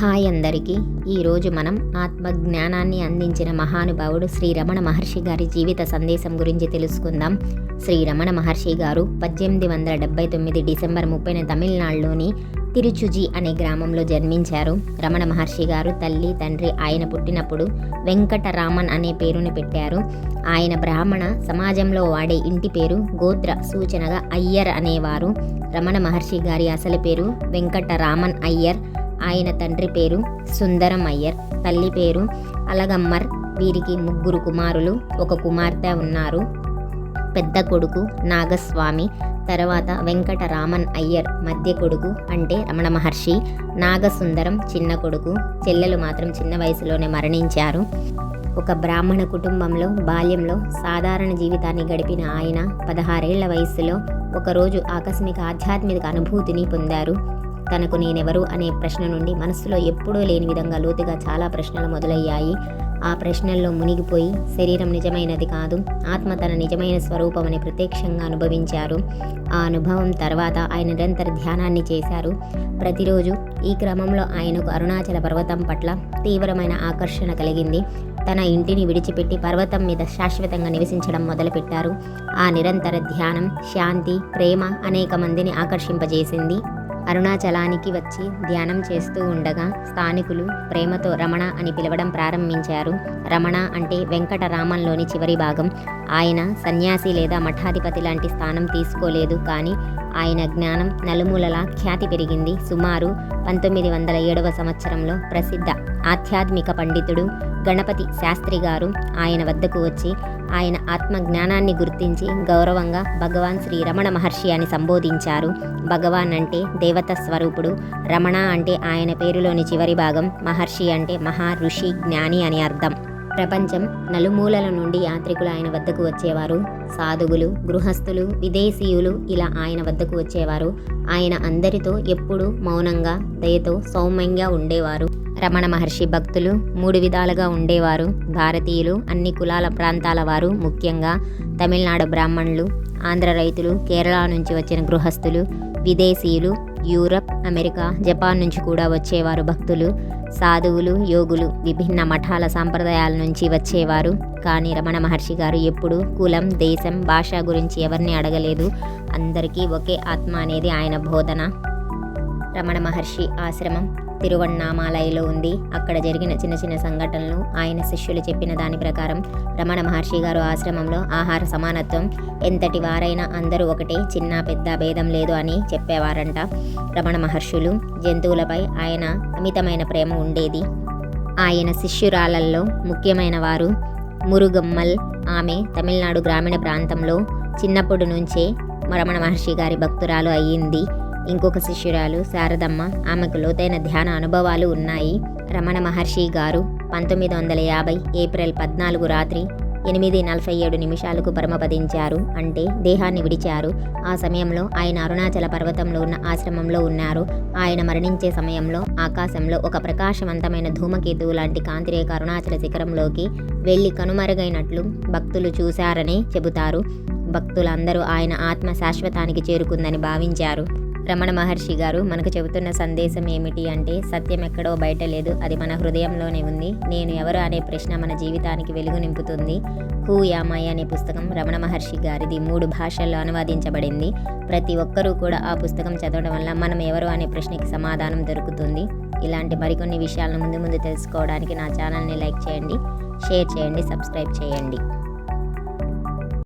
Hi అందరికీ. ఈరోజు మనం ఆత్మజ్ఞానాన్ని అందించిన మహానుభావుడు శ్రీ రమణ మహర్షి గారి జీవిత సందేశం గురించి తెలుసుకుందాం. శ్రీ రమణ మహర్షి గారు పద్దెనిమిది వందల డెబ్బై తొమ్మిది డిసెంబర్ ముప్పైన తమిళనాడులోని తిరుచుజి అనే గ్రామంలో జన్మించారు. రమణ మహర్షి గారు తల్లి తండ్రి ఆయన పుట్టినప్పుడు వెంకటరామన్ అనే పేరును పెట్టారు. ఆయన బ్రాహ్మణ సమాజంలో వాడే ఇంటి పేరు గోత్ర సూచనగా అయ్యర్ అనేవారు. రమణ మహర్షి గారి అసలు పేరు వెంకటరామన్ అయ్యర్. ఆయన తండ్రి పేరు సుందరం అయ్యర్ తల్లి పేరు అలగమ్మర్. వీరికి ముగ్గురు కుమారులు ఒక కుమార్తె ఉన్నారు. పెద్ద కొడుకు నాగస్వామి తర్వాత వెంకటరామన్ అయ్యర్ మధ్య కొడుకు అంటే రమణ మహర్షి. నాగసుందరం చిన్న కొడుకు చెల్లెలు మాత్రం చిన్న వయసులోనే మరణించారు. ఒక బ్రాహ్మణ కుటుంబంలో బాల్యంలో సాధారణ జీవితాన్ని గడిపిన ఆయన పదహారేళ్ళ వయసులో ఒకరోజు ఆకస్మిక ఆధ్యాత్మిక అనుభూతిని పొందారు. తనకు నేనెవరు అనే ప్రశ్న నుండి మనస్సులో ఎప్పుడూ లేని విధంగా లోతుగా చాలా ప్రశ్నలు మొదలయ్యాయి. ఆ ప్రశ్నల్లో మునిగిపోయి శరీరం నిజమైనది కాదు ఆత్మ తన నిజమైన స్వరూపమని ప్రత్యక్షంగా అనుభవించారు. ఆ అనుభవం తర్వాత ఆయన నిరంతర ధ్యానాన్ని చేశారు. ప్రతిరోజు ఈ క్రమంలో ఆయనకు అరుణాచల పర్వతం పట్ల తీవ్రమైన ఆకర్షణ కలిగింది. తన ఇంటిని విడిచిపెట్టి పర్వతం మీద శాశ్వతంగా నివసించడం మొదలుపెట్టారు. ఆ నిరంతర ధ్యానం శాంతి ప్రేమ అనేక మందిని ఆకర్షింపజేసింది. అరుణాచలానికి వచ్చి ధ్యానం చేస్తూ ఉండగా స్థానికులు ప్రేమతో రమణ అని పిలవడం ప్రారంభించారు. రమణ అంటే వెంకటరామంలోని చివరి భాగం. ఆయన సన్యాసి లేదా మఠాధిపతి లాంటి స్థానం తీసుకోలేదు కానీ ఆయన జ్ఞానం నలుమూలలా ఖ్యాతి పెరిగింది. సుమారు పంతొమ్మిది వందల ఏడవ సంవత్సరంలో ప్రసిద్ధ ఆధ్యాత్మిక పండితుడు గణపతి శాస్త్రి గారు ఆయన వద్దకు వచ్చి ఆయన ఆత్మ జ్ఞానాన్ని గుర్తించి గౌరవంగా భగవాన్ శ్రీ రమణ మహర్షి అని సంబోధించారు. భగవాన్ అంటే దేవత స్వరూపుడు. రమణ అంటే ఆయన పేరులోని చివరి భాగం మహర్షి అంటే మహా ఋషి జ్ఞాని అని అర్థం. ప్రపంచం నలుమూలల నుండి యాత్రికులు ఆయన వద్దకు వచ్చేవారు. సాధువులు గృహస్థులు విదేశీయులు ఇలా ఆయన వద్దకు వచ్చేవారు. ఆయన అందరితో ఎప్పుడూ మౌనంగా దయతో సౌమ్యంగా ఉండేవారు. రమణ మహర్షి భక్తులు మూడు విధాలుగా ఉండేవారు. భారతీయులు అన్ని కులాల ప్రాంతాల వారు ముఖ్యంగా తమిళనాడు బ్రాహ్మణులు ఆంధ్ర రైతులు కేరళ నుంచి వచ్చిన గృహస్థులు విదేశీయులు యూరప్ అమెరికా జపాన్ నుంచి కూడా వచ్చేవారు భక్తులు సాధువులు యోగులు విభిన్న మఠాల సాంప్రదాయాల నుంచి వచ్చేవారు. కానీ రమణ మహర్షి గారు ఎప్పుడు కులం దేశం భాష గురించి ఎవరిని అడగలేదు. అందరికీ ఒకే ఆత్మ అనేది ఆయన బోధన. రమణ మహర్షి ఆశ్రమం. తిరువణ్ణామాలయలో ఉంది. అక్కడ జరిగిన చిన్న చిన్న సంఘటనలు ఆయన శిష్యులు చెప్పిన దాని ప్రకారం రమణ మహర్షి గారు ఆశ్రమంలో ఆహార సమానత్వం. ఎంతటి వారైనా అందరూ ఒకటే చిన్న పెద్ద భేదం లేదు అని చెప్పేవారంట రమణ మహర్షులు. జంతువులపై ఆయన అమితమైన ప్రేమ ఉండేది. ఆయన శిష్యురాలల్లో ముఖ్యమైన వారు మురుగమ్మల్. ఆమె తమిళనాడు గ్రామీణ ప్రాంతంలో చిన్నప్పటి నుంచే రమణ మహర్షి గారి భక్తురాలు అయ్యింది. ఇంకొక శిష్యురాలు శారదమ్మ ఆమెకు లోతైన ధ్యాన అనుభవాలు ఉన్నాయి. రమణ మహర్షి గారు పంతొమ్మిది వందల యాభై ఏప్రిల్ పద్నాలుగు రాత్రి ఎనిమిది నలభై ఏడు నిమిషాలకు పరమపదించారు. అంటే దేహాన్ని విడిచారు. ఆ సమయంలో ఆయన అరుణాచల పర్వతంలో ఉన్న ఆశ్రమంలో ఉన్నారు. ఆయన మరణించే సమయంలో ఆకాశంలో ఒక ప్రకాశవంతమైన ధూమకేతువు లాంటి కాంతిరేఖ అరుణాచల శిఖరంలోకి వెళ్ళి కనుమరుగైనట్లు భక్తులు చూశారని చెబుతారు. భక్తులందరూ ఆయన ఆత్మ శాశ్వతానికి చేరుకుందని భావించారు. రమణ మహర్షి గారు మనకు చెబుతున్న సందేశం ఏమిటి అంటే సత్యం ఎక్కడో బయట లేదు అది మన హృదయంలోనే ఉంది. నేను ఎవరు అనే ప్రశ్న మన జీవితానికి వెలుగు నింపుతుంది. హూ యామాయ అనే పుస్తకం రమణ మహర్షి గారిది మూడు భాషల్లో అనువాదించబడింది. ప్రతి ఒక్కరూ కూడా ఆ పుస్తకం చదవడం వల్ల మనం ఎవరు అనే ప్రశ్నకి సమాధానం దొరుకుతుంది. ఇలాంటి మరికొన్ని విషయాలను ముందు ముందు తెలుసుకోవడానికి నా ఛానల్ని లైక్ చేయండి షేర్ చేయండి సబ్స్క్రైబ్ చేయండి.